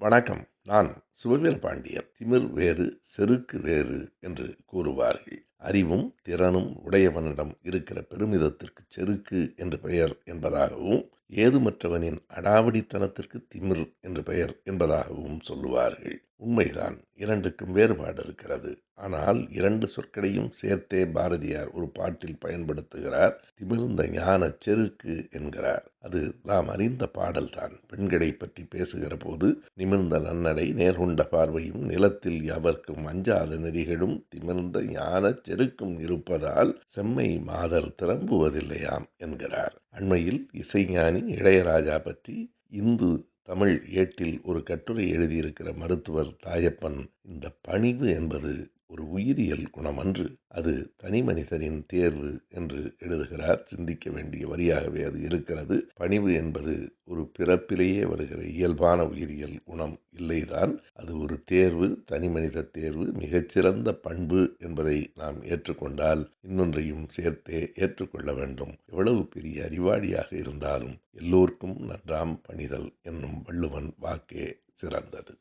வணக்கம். நான் சுபவீர பாண்டியன் திமிர் வேறு செருக்கு வேறு என்று கூறுவார்கள். அறிவும் திறனும் உடையவனிடம் இருக்கிற பெருமிதத்திற்கு செருக்கு என்று பெயர் என்பதாகவும் ஏதுமற்றவனின் அடாவடித்தனத்திற்கு திமிர் என்று பெயர் என்பதாகவும் சொல்லுவார்கள். உண்மைதான் இரண்டுக்கும் வேறுபாடு இருக்கிறது. ஆனால் இரண்டு சொற்களையும் சேர்த்தே பாரதியார் ஒரு பாட்டில் பயன்படுத்துகிறார். திமிர்ந்த ஞான செருக்கு என்கிறார். அது நாம் அறிந்த பாடல்தான். பெண்களை பற்றி பேசுகிற போது நிமிர்ந்த நன்னடை நேர்கொண்ட பார்வையும் நிலத்தில் எவர்க்கும் அஞ்சாத நெறிகளும் திமிர்ந்த ஞான செருக்கும் இருப்பதால் செம்மை மாதர் திரும்புவதில்லையாம் என்கிறார். அண்மையில் இசைஞானி இளையராஜா பற்றி இந்து தமிழ் ஏட்டில் ஒரு கட்டுரை எழுதியிருக்கிற மருத்துவர் தாயப்பன் இந்த பணிவு என்பது ஒரு உயிரியல் குணமன்று அது தனி மனிதனின் தேர்வு என்று எழுதுகிறார். சிந்திக்க வேண்டிய வரியாகவே அது இருக்கிறது. பணிவு என்பது ஒரு பிறப்பிலேயே வருகிற இயல்பான உயிரியல் குணம் இல்லைதான். அது ஒரு தேர்வு தனி மனித தேர்வு மிகச்சிறந்த பண்பு என்பதை நாம் ஏற்றுக்கொண்டால் இன்னொன்றையும் சேர்த்தே ஏற்றுக்கொள்ள வேண்டும். எவ்வளவு பெரிய அறிவாளியாக இருந்தாலும் எல்லோருக்கும் நன்றாம் பணிதல் என்னும் வள்ளுவன் வாக்கே சிறந்தது.